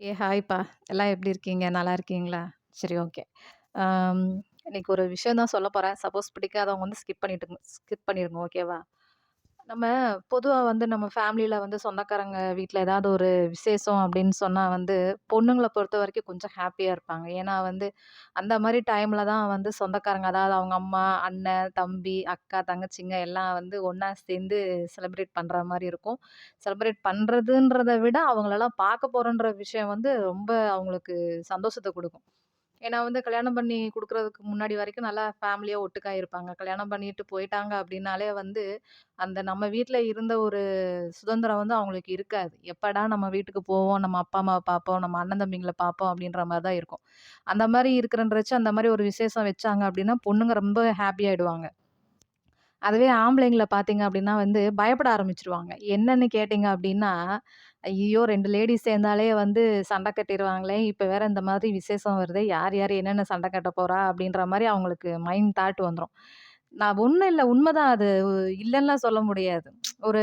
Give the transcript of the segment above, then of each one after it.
ஏ ஹாய்ப்பா! எல்லாம் எப்படி இருக்கீங்க? நல்லா இருக்கீங்களா? சரி ஓகே. அம் இன்னைக்கு ஒரு விஷயம் தான் சொல்லப் போறேன். சப்போஸ் பிடிக்காதவங்க வந்து ஸ்கிப் பண்ணிட்டுங்க ஸ்கிப் பண்ணிருங்க. ஓகேவா? நம்ம பொதுவாக வந்து நம்ம ஃபேமிலியில் வந்து சொந்தக்காரங்க வீட்டில் ஏதாவது ஒரு விசேஷம் அப்படின்னு சொன்னால் வந்து, பொண்ணுங்களை பொறுத்த வரைக்கும் கொஞ்சம் ஹாப்பியாக இருப்பாங்க. ஏன்னா வந்து, அந்த மாதிரி டைமில் தான் வந்து சொந்தக்காரங்க அதாவது அவங்க அம்மா, அண்ணன், தம்பி, அக்கா, தங்கச்சிங்க எல்லாம் வந்து ஒன்றா சேர்ந்து செலிப்ரேட் பண்ணுற மாதிரி இருக்கும். செலிப்ரேட் பண்ணுறதுன்றத விட, அவங்களெல்லாம் பார்க்க போகிறோன்ற விஷயம் வந்து ரொம்ப அவங்களுக்கு சந்தோஷத்தை கொடுக்கும் ஏன்னா வந்து கல்யாணம் பண்ணி கொடுக்குறதுக்கு முன்னாடி வரைக்கும் நல்லா ஃபேமிலியாக ஒட்டுக்கா இருப்பாங்க. கல்யாணம் பண்ணிட்டு போயிட்டாங்க அப்படின்னாலே வந்து, அந்த நம்ம வீட்டில் இருந்த ஒரு சுதந்திரம் வந்து அவங்களுக்கு இருக்காது. எப்படா நம்ம வீட்டுக்கு போவோம், நம்ம அப்பா, அம்மாவை பார்ப்போம், நம்ம அண்ணன் தம்பிங்களை பார்ப்போம் அப்படின்ற மாதிரி தான் இருக்கும். அந்த மாதிரி இருக்கிறன்றச்சு அந்த மாதிரி ஒரு விசேஷம் வச்சாங்க அப்படின்னா பொண்ணுங்க ரொம்ப ஹாப்பி ஆகிடுவாங்க அதுவே ஆம்பளைங்களை பார்த்தீங்க அப்படின்னா வந்து பயப்பட ஆரம்பிச்சிருவாங்க. என்னன்னு கேட்டிங்க அப்படின்னா ஐயோ ரெண்டு லேடிஸ் சேர்ந்தாலே வந்து சண்டை கட்டிடுவாங்களே இப்போ வேற இந்த மாதிரி விசேஷம் வருது யார் யார் என்னென்ன சண்டை கட்ட போகிறா அப்படின்ற மாதிரி அவங்களுக்கு மைண்ட் தாட் வந்துடும் நான் ஒன்றும் இல்லை உண்மைதான் அது. இல்லைன்னா சொல்ல முடியாது. ஒரு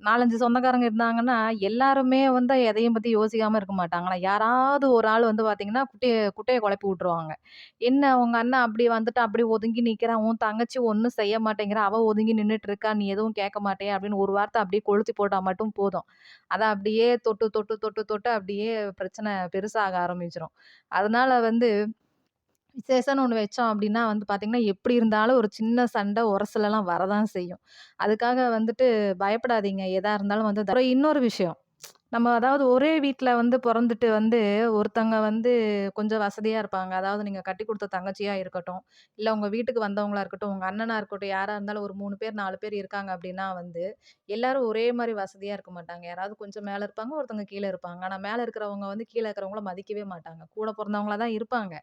4, 5 சொந்தக்காரங்க இருந்தாங்கன்னா, எல்லாருமே வந்து எதையும் பற்றி யோசிக்காமல் இருக்க மாட்டாங்களா யாராவது ஒரு ஆள் வந்து பார்த்தீங்கன்னா, குட்டையை குட்டையை குழப்பி விட்ருவாங்க "என்ன உங்கள் அண்ணன் அப்படி வந்துட்டு அப்படி ஒதுங்கி நிற்கிறான் உன் தங்கச்சி ஒன்றும் செய்ய மாட்டேங்கிறா. அவள் ஒதுங்கி நின்றுட்டு இருக்கா. நீ எதுவும் கேட்க மாட்டேன் அப்படின்னு ஒரு வார்த்தை அப்படியே கொளுத்தி போட்டால் மட்டும் போதும். அதை அப்படியே தொட்டு, தொட்டு, தொட்டு, தொட்டு அப்படியே பிரச்சனை பெருசாக ஆரம்பிச்சிடும் அதனால வந்து விசேஷம்னு ஒன்று வச்சோம் அப்படின்னா வந்து பார்த்தீங்கன்னா, எப்படி இருந்தாலும் ஒரு சின்ன சண்டை, உரசலெல்லாம் வரதான் செய்யும். அதுக்காக வந்துட்டு பயப்படாதீங்க. எதாக இருந்தாலும் வந்து அப்புறம் இன்னொரு விஷயம். நம்ம அதாவது ஒரே வீட்ல வந்து பொறந்துட்டு வந்து, ஒருத்தங்க வந்து கொஞ்சம் வசதியா இருப்பாங்க. அதாவது நீங்க கட்டிக் குடுத்த தங்கச்சியா இருக்கட்டும், இல்ல உங்க வீட்டுக்கு வந்தவங்களா இருக்கட்டும், உங்க அண்ணனா இருக்கட்டும், யாரா இருந்தாலும் ஒரு 3 பேர், 4 பேர் இருக்காங்க அப்படின்னா வந்து, எல்லாரும் ஒரே மாரி வசதியா இருக்க மாட்டாங்க. யாராவது கொஞ்சம் மேல இருப்பாங்க, ஒருத்தவங்க கீழ இருப்பாங்க. ஆனா மேல இருக்கிறவங்க வந்து கீழ இருக்கிறவங்கள மதிக்கவே மாட்டாங்க. கூட பொறந்தவங்களா தான் இருப்பாங்க.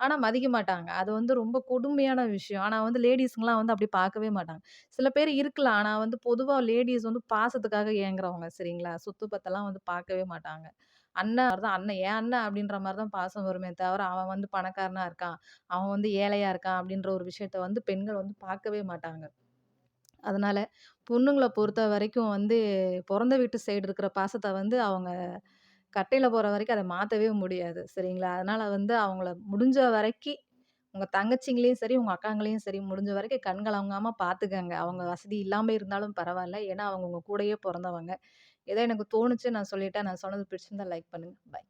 ஆனா மதிக்க மாட்டாங்க. அது வந்து ரொம்ப கொடுமையான விஷயம். ஆனா வந்து லேடீஸ்ங்கலாம் வந்து அப்படி பார்க்கவே மாட்டாங்க. சில பேர் இருக்கலாம். ஆனா வந்து பொதுவா லேடீஸ் வந்து பாசத்துக்காக ஏங்குறவங்க சரிங்களா? சொத்து பத்தெல்லாம் வந்து பார்க்கவே மாட்டாங்க. அண்ணன் தான் அண்ணன் ஏன் அண்ணன் அப்படின்ற மாதிரி தான் பாசம் வருமே தவிர, அவன் வந்து பணக்காரனாக இருக்கான், அவன் வந்து ஏழையாக இருக்கான் அப்படின்ற ஒரு விஷயத்த வந்து பெண்கள் வந்து பார்க்கவே மாட்டாங்க. அதனால் பொண்ணுங்களை பொறுத்த வரைக்கும் வந்து பிறந்த வீட்டு சைடு இருக்கிற பாசத்தை வந்து அவங்க கட்டையில் போகிற வரைக்கும் அதை மாற்றவே முடியாது. சரிங்களா? அதனால் வந்து அவங்கள முடிஞ்ச வரைக்கும் உங்க தங்கச்சிங்களையும் சரி, உங்க அக்காங்களையும் சரி, முடிஞ்ச வரைக்கும் கண்கள் கலங்காம பார்த்துக்கங்க. அவங்க வசதி இல்லாம இருந்தாலும் பரவாயில்ல ஏன்னா, அவங்க உங்க கூடயே பிறந்தவங்க ஏதோ எனக்கு தோணுச்சு நான் சொல்லிட்டேன். நான் சொன்னது பிடிச்சிருந்தா லைக் பண்ணுங்க. பாய்.